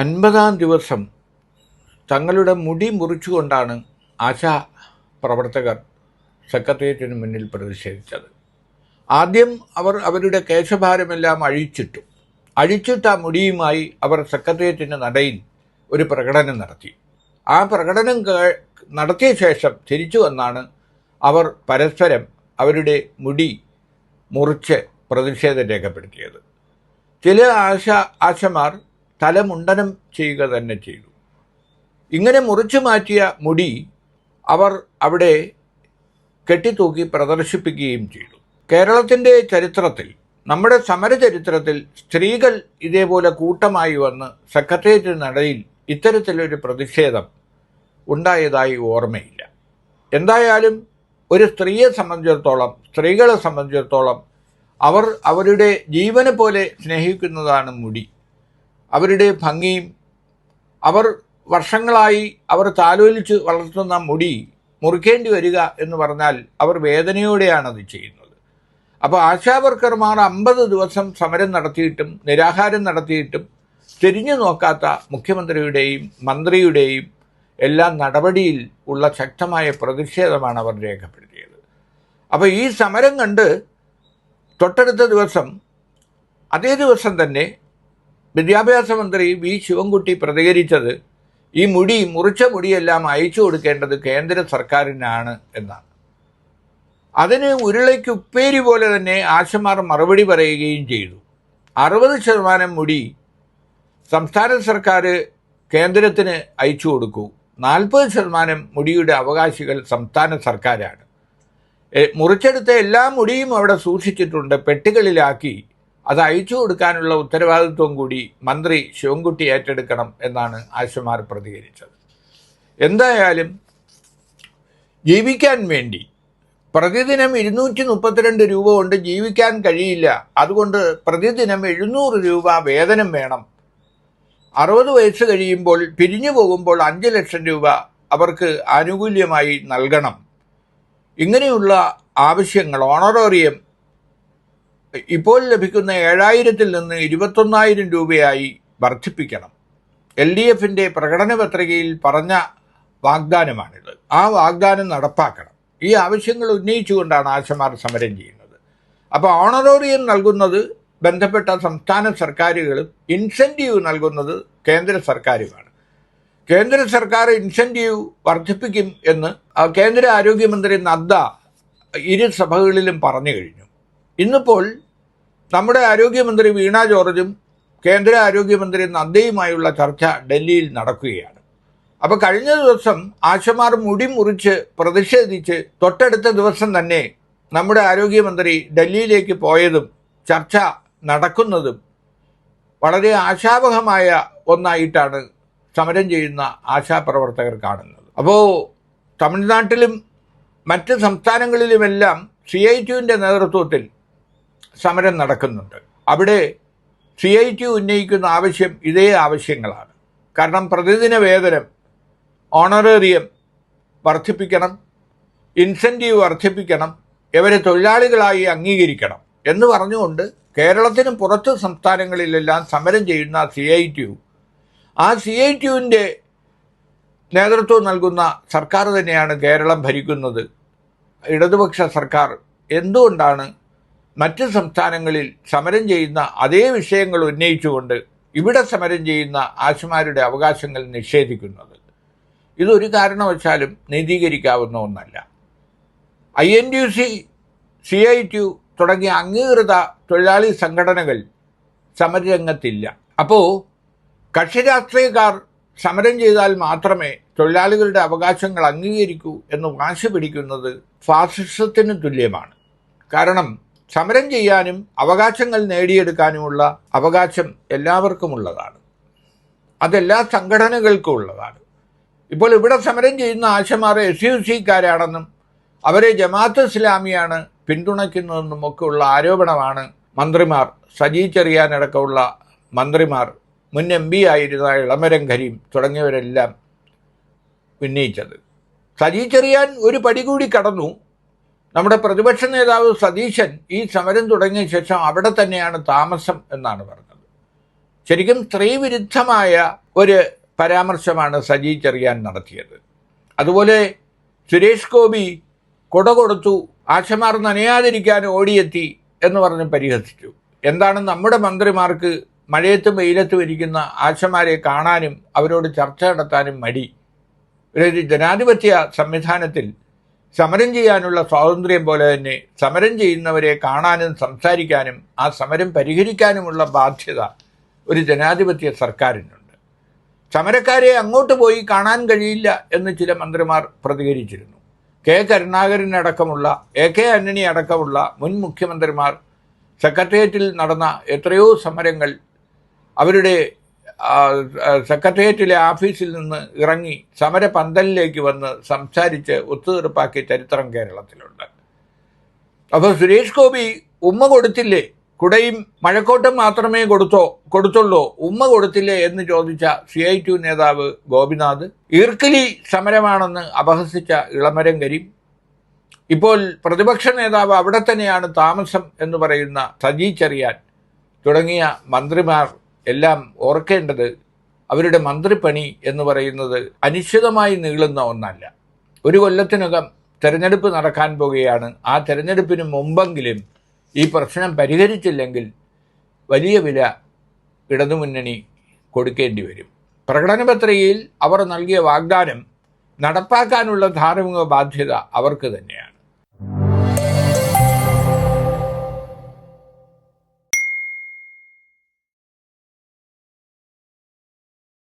അൻപതാം ദിവസം തങ്ങളുടെ മുടി മുറിച്ചുകൊണ്ടാണ് ആശാ പ്രവർത്തകർ സെക്രട്ടേറിയറ്റിന് മുന്നിൽ പ്രതിഷേധിച്ചത്. ആദ്യം അവർ അവരുടെ കേശഭാരമെല്ലാം അഴിച്ചിട്ടു. അഴിച്ചിട്ട ആ മുടിയുമായി അവർ സെക്രട്ടേറിയറ്റിന്റെ നടയിൽ ഒരു പ്രകടനം നടത്തി. ആ പ്രകടനം നടത്തിയ ശേഷം തിരിച്ചു വന്നാണ് അവർ പരസ്പരം അവരുടെ മുടി മുറിച്ച് പ്രതിഷേധം രേഖപ്പെടുത്തിയത്. ചില ആശ ആശമാർ തലമുണ്ടനം ചെയ്യുക തന്നെ ചെയ്തു. ഇങ്ങനെ മുറിച്ചു മാറ്റിയ മുടി അവർ അവിടെ കെട്ടിത്തൂക്കി പ്രദർശിപ്പിക്കുകയും ചെയ്തു. കേരളത്തിന്റെ ചരിത്രത്തിൽ നമ്മുടെ സമരചരിത്രത്തിൽ സ്ത്രീകൾ ഇതേപോലെ കൂട്ടമായി വന്ന് സെക്രട്ടേറിയറ്റ് നടയിൽ ഇത്തരത്തിലൊരു പ്രതിഷേധം ഉണ്ടായതായി ഓർമ്മയില്ല. എന്തായാലും ഒരു സ്ത്രീയെ സംബന്ധിച്ചിടത്തോളം സ്ത്രീകളെ സംബന്ധിച്ചിടത്തോളം അവർ അവരുടെ ജീവനെ പോലെ സ്നേഹിക്കുന്നതാണ് മുടി. അവരുടെ ഭംഗിയും അവർ വർഷങ്ങളായി അവർ താലോലിച്ച് വളർത്തുന്ന മുടി മുറിക്കേണ്ടി വരിക എന്ന് പറഞ്ഞാൽ അവർ വേദനയോടെയാണ് അത് ചെയ്യുന്നത്. അപ്പോൾ ആശാവർക്കർമാർ അമ്പത് ദിവസം സമരം നടത്തിയിട്ടും നിരാഹാരം നടത്തിയിട്ടും തിരിഞ്ഞു നോക്കാത്ത മുഖ്യമന്ത്രിയുടെയും മന്ത്രിയുടെയും എല്ലാ നടപടിയിൽ ഉള്ള ശക്തമായ പ്രതിഷേധമാണ് അവർ രേഖപ്പെടുത്തിയത്. അപ്പോൾ ഈ സമരം കണ്ട് തൊട്ടടുത്ത ദിവസം അതേ ദിവസം തന്നെ വിദ്യാഭ്യാസ മന്ത്രി വി ശിവൻകുട്ടി പ്രതികരിച്ചത് ഈ മുടി മുറിച്ച മുടിയെല്ലാം അയച്ചു കൊടുക്കേണ്ടത് കേന്ദ്ര സർക്കാരിനാണ് എന്നാണ്. അതിന് ഉരുളയ്ക്ക് ഉപ്പേരി പോലെ തന്നെ ആശമാർ മറുപടി പറയുകയും ചെയ്തു. അറുപത് ശതമാനം മുടി സംസ്ഥാന സർക്കാർ കേന്ദ്രത്തിന് അയച്ചു കൊടുക്കൂ. നാൽപ്പത് ശതമാനം മുടിയുടെ അവകാശികൾ സംസ്ഥാന സർക്കാരാണ്. മുറിച്ചെടുത്ത എല്ലാ മുടിയും അവിടെ സൂക്ഷിച്ചിട്ടുണ്ട് പെട്ടികളിലാക്കി അത് അയച്ചു കൊടുക്കാനുള്ള ഉത്തരവാദിത്വം കൂടി മന്ത്രി ശിവൻകുട്ടി ഏറ്റെടുക്കണം എന്നാണ് ആശമാർ പ്രതികരിച്ചത്. എന്തായാലും ജീവിക്കാൻ വേണ്ടി പ്രതിദിനം ഇരുന്നൂറ്റി മുപ്പത്തിരണ്ട് രൂപ കൊണ്ട് ജീവിക്കാൻ കഴിയില്ല. അതുകൊണ്ട് പ്രതിദിനം എഴുന്നൂറ് രൂപ വേതനം വേണം. അറുപത് വയസ്സ് കഴിയുമ്പോൾ പിരിഞ്ഞു പോകുമ്പോൾ അഞ്ച് ലക്ഷം രൂപ അവർക്ക് ആനുകൂല്യമായി നൽകണം. ഇങ്ങനെയുള്ള ആവശ്യങ്ങൾ ഓണറോറിയം ഇപ്പോൾ ലഭിക്കുന്ന ഏഴായിരത്തിൽ നിന്ന് ഇരുപത്തൊന്നായിരം രൂപയായി വർദ്ധിപ്പിക്കണം. എൽ ഡി എഫിന്റെ പ്രകടന പത്രികയിൽ പറഞ്ഞ വാഗ്ദാനമാണിത്. ആ വാഗ്ദാനം നടപ്പാക്കണം. ഈ ആവശ്യങ്ങൾ ഉന്നയിച്ചുകൊണ്ടാണ് ആശമാർ സമരം ചെയ്യുന്നത്. അപ്പോൾ ഓണറോറിയം നൽകുന്നത് ബന്ധപ്പെട്ട സംസ്ഥാന സർക്കാരുകളും ഇൻസെന്റീവ് നൽകുന്നത് കേന്ദ്ര സർക്കാരുമാണ്. കേന്ദ്ര സർക്കാർ ഇൻസെന്റീവ് വർദ്ധിപ്പിക്കും എന്ന് കേന്ദ്ര ആരോഗ്യമന്ത്രി നദ്ദ ഇരു സഭകളിലും പറഞ്ഞു കഴിഞ്ഞു. ഇന്നിപ്പോൾ നമ്മുടെ ആരോഗ്യമന്ത്രി വീണ ജോർജും കേന്ദ്ര ആരോഗ്യമന്ത്രി നദ്ദയുമായുള്ള ചർച്ച ഡൽഹിയിൽ നടക്കുകയാണ്. അപ്പോൾ കഴിഞ്ഞ ദിവസം ആശമാർ മുടി മുറിച്ച് പ്രതിഷേധിച്ച് തൊട്ടടുത്ത ദിവസം തന്നെ നമ്മുടെ ആരോഗ്യമന്ത്രി ഡൽഹിയിലേക്ക് പോയതും ചർച്ച നടക്കുന്നതും വളരെ ആശാവഹമായ ഒന്നായിട്ടാണ് സമരം ചെയ്യുന്ന ആശാപ്രവർത്തകർ കാണുന്നത്. അപ്പോൾ തമിഴ്നാട്ടിലും മറ്റ് സംസ്ഥാനങ്ങളിലുമെല്ലാം സി ഐ ടിയുവിന്റെ നേതൃത്വത്തിൽ സമരം നടക്കുന്നുണ്ട്. അവിടെ സി ഐ ടി ഉന്നയിക്കുന്ന ആവശ്യം ഇതേ ആവശ്യങ്ങളാണ്. കാരണം പ്രതിദിന വേതനം ഓണറേറിയം വർദ്ധിപ്പിക്കണം ഇൻസെന്റീവ് വർദ്ധിപ്പിക്കണം ഇവരെ തൊഴിലാളികളായി അംഗീകരിക്കണം എന്ന് പറഞ്ഞുകൊണ്ട് കേരളത്തിനും പുറത്ത് സംസ്ഥാനങ്ങളിലെല്ലാം സമരം ചെയ്യുന്ന സി ഐ ടി യു. ആ സി ഐ ടി യുവിന്റെ നേതൃത്വം നൽകുന്ന സർക്കാർ തന്നെയാണ് കേരളം ഭരിക്കുന്നത്. ഇടതുപക്ഷ സർക്കാർ. എന്തുകൊണ്ടാണ് മറ്റ് സംസ്ഥാനങ്ങളിൽ സമരം ചെയ്യുന്ന അതേ വിഷയങ്ങൾ ഉന്നയിച്ചുകൊണ്ട് ഇവിടെ സമരം ചെയ്യുന്ന ആശുമാരുടെ അവകാശങ്ങൾ നിഷേധിക്കുന്നത്. ഇതൊരു കാരണവശാലും നീതീകരിക്കാവുന്ന ഒന്നല്ല. I N T U C C I T U തുടങ്ങിയ അംഗീകൃത തൊഴിലാളി സംഘടനകൾ സമരരംഗത്തില്ല. അപ്പോൾ കക്ഷി രാഷ്ട്രീയക്കാർ സമരം ചെയ്താൽ മാത്രമേ തൊഴിലാളികളുടെ അവകാശങ്ങൾ അംഗീകരിക്കൂ എന്ന് വാശി പിടിക്കുന്നത് ഫാസിസത്തിന് തുല്യമാണ്. കാരണം സമരം ചെയ്യാനും അവകാശങ്ങൾ നേടിയെടുക്കാനുമുള്ള അവകാശം എല്ലാവർക്കുമുള്ളതാണ്. അതെല്ലാ സംഘടനകൾക്കും ഉള്ളതാണ് ഇപ്പോൾ ഇവിടെ സമരം ചെയ്യുന്ന ആശമാർ എസ് യു സിക്കാരാണെന്നും അവരെ ജമാഅത്ത് ഇസ്ലാമിയാണ് പിന്തുണയ്ക്കുന്നതെന്നും ഒക്കെ ഉള്ള ആരോപണമാണ് മന്ത്രിമാർ സജി ചെറിയാനടക്കമുള്ള മന്ത്രിമാർ മുൻ എം പി ആയിരുന്ന ഇളമരം കരീം തുടങ്ങിയവരെല്ലാം ഉന്നയിച്ചത്. സജി ചെറിയാൻ ഒരു പടി കൂടി കടന്നു. നമ്മുടെ പ്രതിപക്ഷ നേതാവ് സതീശൻ ഈ സമരം തുടങ്ങിയ ശേഷം അവിടെ തന്നെയാണ് താമസം എന്നാണ് പറഞ്ഞത്. ശരിക്കും സ്ത്രീവിരുദ്ധമായ ഒരു പരാമർശമാണ് സജി ചെറിയാൻ നടത്തിയത്. അതുപോലെ സുരേഷ് ഗോപി കൊട കൊടുത്തു ആശമാർ നനയാതിരിക്കാൻ ഓടിയെത്തി എന്ന് പറഞ്ഞ് പരിഹസിച്ചു. എന്താണ് നമ്മുടെ മന്ത്രിമാർക്ക് മഴയത്തും വെയിലത്തും ഇരിക്കുന്ന ആശമാരെ കാണാനും അവരോട് ചർച്ച നടത്താനും മടി? ഒരു ജനാധിപത്യ സംവിധാനത്തിൽ സമരം ചെയ്യാനുള്ള സ്വാതന്ത്ര്യം പോലെ തന്നെ സമരം ചെയ്യുന്നവരെ കാണാനും സംസാരിക്കാനും ആ സമരം പരിഹരിക്കാനുമുള്ള ബാധ്യത ഒരു ജനാധിപത്യ സർക്കാരിനുണ്ട്. സമരക്കാരെ അങ്ങോട്ട് പോയി കാണാൻ കഴിയില്ല എന്ന് ചില മന്ത്രിമാർ പ്രതികരിച്ചിരുന്നു. കെ കരുണാകരൻ അടക്കമുള്ള എ കെ ആന്റണി അടക്കമുള്ള മുൻ മുഖ്യമന്ത്രിമാർ സെക്രട്ടേറിയറ്റിൽ നടന്ന എത്രയോ സമരങ്ങൾ അവരുടെ സെക്രട്ടേറിയറ്റിലെ ഓഫീസിൽ നിന്ന് ഇറങ്ങി സമരപന്തലിലേക്ക് വന്ന് സംസാരിച്ച് ഒത്തുതീർപ്പാക്കിയ ചരിത്രം കേരളത്തിലുണ്ട്. അപ്പോൾ സുരേഷ് ഗോപി ഉമ്മ കൊടുത്തില്ലേ? കുടയും മഴക്കോട്ടും മാത്രമേ കൊടുത്തോ കൊടുത്തുള്ളൂ? ഉമ്മ കൊടുത്തില്ലേ എന്ന് ചോദിച്ച സി ഐ ടു നേതാവ് ഗോപിനാഥ് ഈർക്കിലി സമരമാണെന്ന് അപഹസിച്ച ഇളമരം കരീം ഇപ്പോൾ പ്രതിപക്ഷ നേതാവ് അവിടെ തന്നെയാണ് താമസം എന്ന് പറയുന്ന സജി ചെറിയാൻ തുടങ്ങിയ മന്ത്രിമാർ എല്ലാം ഓർക്കേണ്ടത് അവരുടെ മന്ത്രിപ്പണി എന്ന് പറയുന്നത് അനിശ്ചിതമായി നീളുന്ന ഒന്നല്ല. ഒരു കൊല്ലത്തിനകം തെരഞ്ഞെടുപ്പ് നടക്കാൻ പോകുകയാണ്. ആ തെരഞ്ഞെടുപ്പിന് മുമ്പെങ്കിലും ഈ പ്രശ്നം പരിഹരിച്ചില്ലെങ്കിൽ വലിയ വില ഇടതുമുന്നണി കൊടുക്കേണ്ടി വരും. പ്രകടന പത്രികയിൽ അവർ നൽകിയ വാഗ്ദാനം നടപ്പാക്കാനുള്ള ധാർമ്മിക ബാധ്യത അവർക്ക് തന്നെയാണ്.